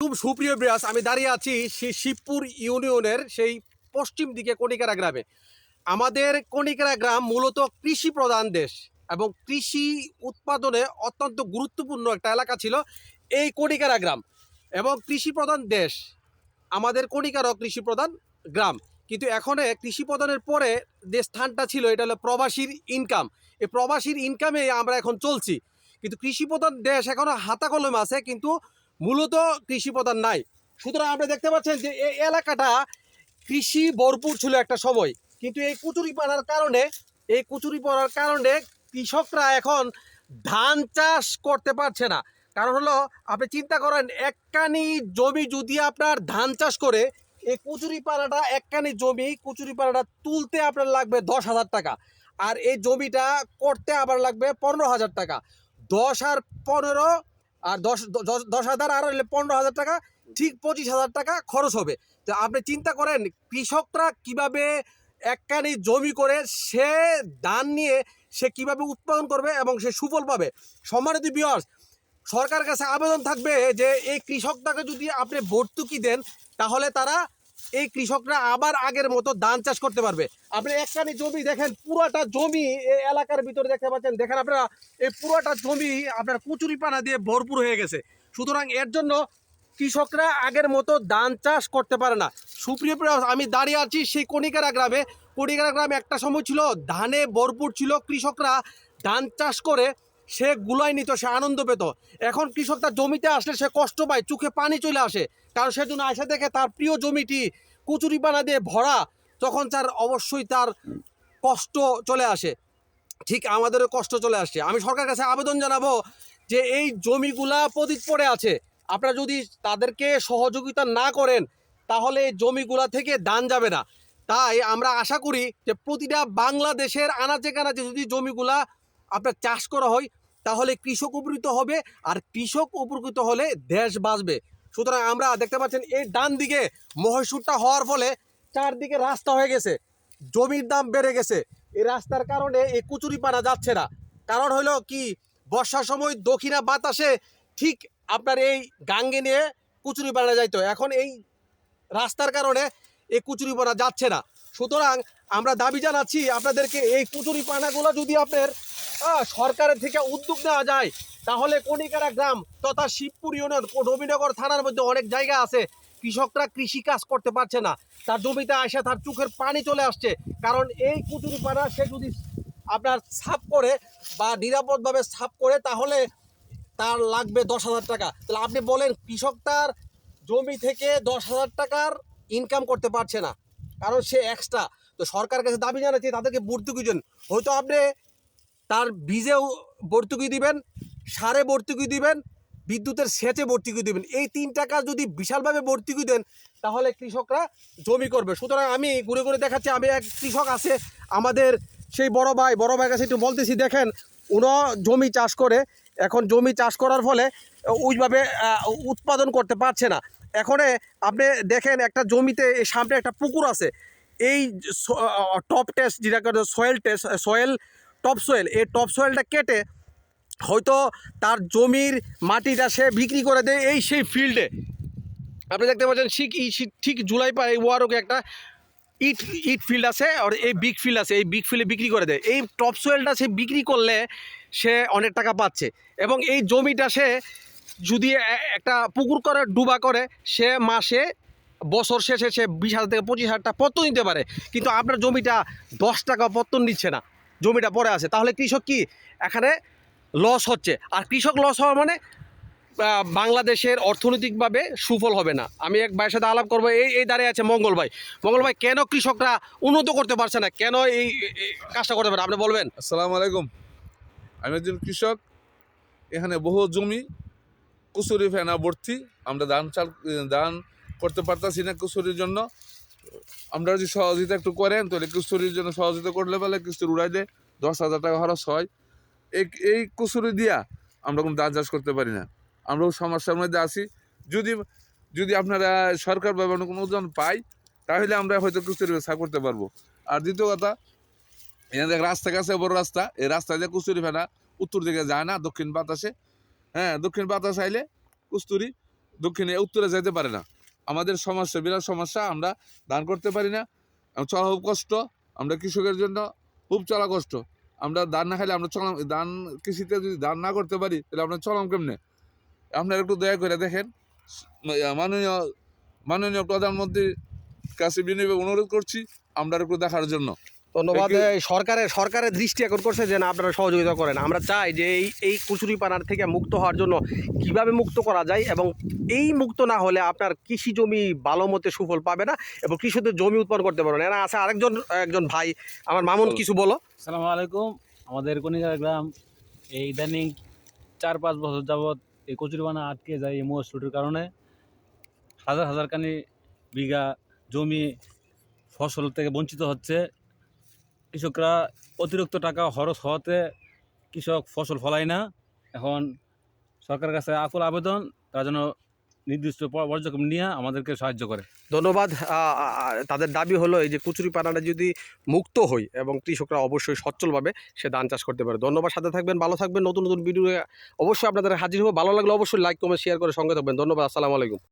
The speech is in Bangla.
খুব সুপ্রিয় ব্রাস আমি দাঁড়িয়ে আছি সেই শিবপুর ইউনিয়নের সেই পশ্চিম দিকে কণিকারা গ্রামে। আমাদের কণিকারা গ্রাম মূলত কৃষি প্রধান দেশ এবং কৃষি উৎপাদনে অত্যন্ত গুরুত্বপূর্ণ একটা এলাকা ছিল এই কণিকারা গ্রাম এবং কৃষি প্রধান দেশ, আমাদের কণিকারও কৃষি প্রধান গ্রাম। কিন্তু এখন কৃষি প্রধানের পরে যে স্থানটা ছিল, এটা হলো প্রবাসীর ইনকাম এই প্রবাসীর ইনকামে আমরা এখন চলছি। কিন্তু কৃষি প্রধান দেশ এখনও হাতা কলমে আছে, কিন্তু মূলত কৃষি প্রধান নাই। সুতরাং আপনি দেখতে পাচ্ছেন যে এই এলাকাটা কৃষি ভরপুর ছিল একটা সময়। কিন্তু এই কুচুরি পানার কারণে, এই কুচুরি পড়ার কারণে কৃষকরা এখন ধান চাষ করতে পারছে না। কারণ হলো, আপনি চিন্তা করেন, একখানি জমি যদি আপনার ধান চাষ করে, এই কুচুরি পানাটা এককানি জমি, কুচুরি পানাটা তুলতে আপনার লাগবে দশ হাজার টাকা। আর এই জমিটা করতে আবার লাগবে পনেরো হাজার টাকা। দশ আর পনেরো আর দশ দশ হাজার আর পনেরো হাজার টাকা, ঠিক পঁচিশ হাজার টাকা খরচ হবে। তো আপনি চিন্তা করেন, কৃষকরা কীভাবে একখানি জমি করে সে দান নিয়ে সে কীভাবে উৎপাদন করবে এবং সে সুফল পাবে? সম্মানিত বিয়স সরকার কাছে আবেদন থাকবে যে, এই কৃষকটাকে যদি আপনি ভর্তুকি দেন, তাহলে তারা এই কৃষকরা আবার আগের মতো ধান চাষ করতে পারবে। আপনি একখানি জমি দেখেন, পুরোটা জমি এই এলাকার ভিতরে দেখতে পাচ্ছেন। দেখেন আপনারা, এই পুরোটা জমি আপনার কুচুরি পানা দিয়ে ভরপুর হয়ে গেছে। সুতরাং এর জন্য কৃষকরা আগের মতো ধান চাষ করতে পারে না। সুপ্রিয় আমি দাঁড়িয়ে আছি সেই কণিকারা গ্রামে। কণিকারা গ্রামে একটা সময় ছিল, ধানে ভরপুর ছিল। কৃষকরা ধান চাষ করে সে গুলাই নিত, সে আনন্দ পেত। এখন কৃষক তার জমিতে আসলে সে কষ্ট পায়, চোখে পানি চলে আসে। কারণ সেজন্য আসে দেখে তার প্রিয় জমিটি কুচুরি পানা দিয়ে ভরা, তখন তার অবশ্যই তার কষ্ট চলে আসে। ঠিক আমাদেরও কষ্ট চলে আসছে। আমি সরকারের কাছে আবেদন জানাব যে এই জমিগুলা পদিত পড়ে আছে। আপনারা যদি তাদেরকে সহযোগিতা না করেন, তাহলে এই জমিগুলা থেকে দান যাবে না। তাই আমরা আশা করি যে প্রতিটা বাংলাদেশের আনাচে কানাচে যদি জমিগুলা আপনার চাষ করা হয় তাহলে কৃষক উপকৃত হবে আর কৃষক উপকৃত হলে দেশ বাঁচবে। সুতরাং আমরা দেখতে পাচ্ছেন এই ডান দিকে মহীশূরটা হওয়ার ফলে চারদিকে রাস্তা হয়ে গেছে, জমির দাম বেড়ে গেছে। এই রাস্তার কারণে এই কুচুরি পানা যাচ্ছে না। কারণ হলো কি, বর্ষার সময় দক্ষিণা বাতাসে ঠিক আপনার এই গাঙ্গে নিয়ে কুচুরি পানা যাইতো। এখন এই রাস্তার কারণে এই কুচুরি পানা যাচ্ছে না। সুতরাং আমরা দাবি জানাচ্ছি আপনাদেরকে, এই কুচুরি পানাগুলো যদি আপনার সরকারের থেকে উদ্যোগ নেওয়া যায়। তাহলে কণিকারা গ্রাম তথা শিবপুর ইউনিয়ন রবিনগর থানার মধ্যে অনেক জায়গা আছে। কৃষকরা কৃষি কাজ করতে পারছে না। তার জমিতে আসে তার চোখের পানি চলে আসছে। কারণ এই কুচুরি পানা সে যদি আপনার সাফ করে বা নিরাপদভাবে সাফ করে, তাহলে তার লাগবে দশ হাজার টাকা। তাহলে আপনি বলেন, কৃষক তার জমি থেকে দশ হাজার টাকার ইনকাম করতে পারছে না। কারণ সে এক্সট্রা তো সরকার কাছে দাবি জানাচ্ছি, তাদেরকে ভর্তুকি দেন হয়তো আপনি তার বীজেও ভর্তুকি দিবেন, সারে ভর্তুকি দিবেন, বিদ্যুতের সেচে ভর্তুকি দিবেন। এই তিন টাকা যদি বিশালভাবে ভর্তুকি দেন, তাহলে কৃষকরা জমি করবে। সুতরাং আমি ঘুরে ঘুরে দেখাচ্ছি, আমি এক কৃষক আছে, আমাদের সেই বড় ভাই বড় ভাই কাছে একটু বলতেছি, দেখেন উনো জমি চাষ করে, এখন জমি চাষ করার ফলে ওইভাবে উৎপাদন করতে পারছে না। এখন আপনি দেখেন একটা জমিতে সামনে একটা পুকুর আছে। এই টপ টেস্ট যেটা soil test soil top soil এই টপ সয়েলটা কেটে হয়তো তার জমির মাটিটা সে বিক্রি করে দেয় এই সেই ফিল্ডে আপনি দেখতে পাচ্ছেন ঠিক ঠিক জুলাই পা এই ওয়ারকে একটা ইট ইট ফিল্ড আছে আর এই বিগ ফিল্ড আছে, এই বিগ ফিল্ডে বিক্রি করে দেয়। এই টপ সোয়েলটা সে বিক্রি করলে সে অনেক টাকা পাচ্ছে এবং এই জমিটা সে যদি একটা পুকুর করে, ডুবা করে, সে মাসে, বছর শেষে সে বিশ হাজার থেকে পঁচিশ হাজার টাকা পত্তন নিতে পারে। কিন্তু আপনার জমিটা দশ টাকা পত্তন নিচ্ছে না। জমিটা পড়ে আছে। তাহলে কৃষক কি? এখানে লস হচ্ছে। আর কৃষক লস হওয়া মানে বাংলাদেশের অর্থনৈতিকভাবে সুফল হবে না। আমি এক ভাইয়ের সাথে আলাপ করব। এই এই দাঁড়িয়ে আছে মঙ্গল ভাই। মঙ্গল ভাই, কেন কৃষকরা উন্নত করতে পারছে না? কেন এই কাজটা করতে পারে আপনি বলবেন। আসসালামু আলাইকুম। আমি একজন কৃষক। এখানে বহু জমি কুসুরি ফেনা ভর্তি। আমরা ধান চাল, ধান করতে পারতাছি না কুসুরির জন্য। আমরা যদি সহযোগিতা একটু করেন, তাহলে কুসুরির জন্য সহযোগিতা করলে কিস্তুর উড়াই দেয়, দশ হাজার টাকা খরচ হয়। এই এই কুসুরি দিয়া আমরা কোনো ধান চাষ করতে পারি না। আমরাও সমস্যার মধ্যে আছি, যদি যদি আপনারা সরকার বা কোনো ওজন পাই, তাহলে আমরা হয়তো কুস্তুরি ব্যবসা করতে পারব। আর দ্বিতীয় কথা, এখানে রাস্তা কাছে বড় রাস্তা, এই রাস্তা দিয়ে কুস্তুরি ফেনা উত্তর দিকে যায় না, দক্ষিণ বাতাসে। হ্যাঁ দক্ষিণ বাতাস আইলে কুস্তুরি দক্ষিণে উত্তরে যেতে পারে না। আমাদের সমস্যা বিরাট সমস্যা আমরা দান করতে পারি না। চলা খুব কষ্ট, আমরা কৃষকের জন্য খুব চলা কষ্ট। আমরা দান না খাইলে আমরা চলাম, দান, কৃষিতে যদি দান না করতে পারি, তাহলে আমরা চলাম কেমনে? আপনারা একটু দয়া করে দেখেন। মাননীয় মাননীয় প্রধানমন্ত্রীর কাছে বিনয় অনুরোধ করছি, আমরা একটু দেখার জন্য। ধন্যবাদ। সরকারের সরকারের দৃষ্টি এখন করছে যে না আপনারা সহযোগিতা করেন। আমরা চাই যে এই এই কুচুরি পানার থেকে মুক্ত হওয়ার জন্য কীভাবে মুক্ত করা যায় এবং এই মুক্ত না হলে আপনার কৃষি জমি ভালো মতে সুফল পাবে না এবং কৃষকদের জমি উৎপন্ন করতে পারবে না। এরা আছে আরেকজন একজন ভাই। আমার মামুন কিছু বলো। সালামু আলাইকুম। আমাদের কনিকার গ্রাম এই ইদানিং চার পাঁচ বছর যাবৎ এই কচুরিপানা আটকে যায় এই মৌসুটির কারণে। হাজার হাজার কানি বিঘা জমি ফসল থেকে বঞ্চিত হচ্ছে। কৃষকরা অতিরিক্ত টাকা খরচ হওয়াতে কৃষক ফসল ফলায় না। এখন সরকারের কাছে আকুল আবেদন, তার জন্য নির্দিষ্ট পর্যক্রম নিয়ে আমাদেরকে সাহায্য করে। ধন্যবাদ। তাদের দাবি হলো এই যে কুচুরি পানাটা যদি মুক্ত হই এবং কৃষকরা অবশ্যই সচ্ছলভাবে সে ধান চাষ করতে পারে। ধন্যবাদ, সাথে থাকবেন, ভালো থাকবেন। নতুন নতুন ভিডিও অবশ্যই আপনাদের হাজির হব। ভালো লাগলে অবশ্যই লাইক কমেন্ট শেয়ার করে সঙ্গে থাকবেন। ধন্যবাদ, আসসালামু আলাইকুম।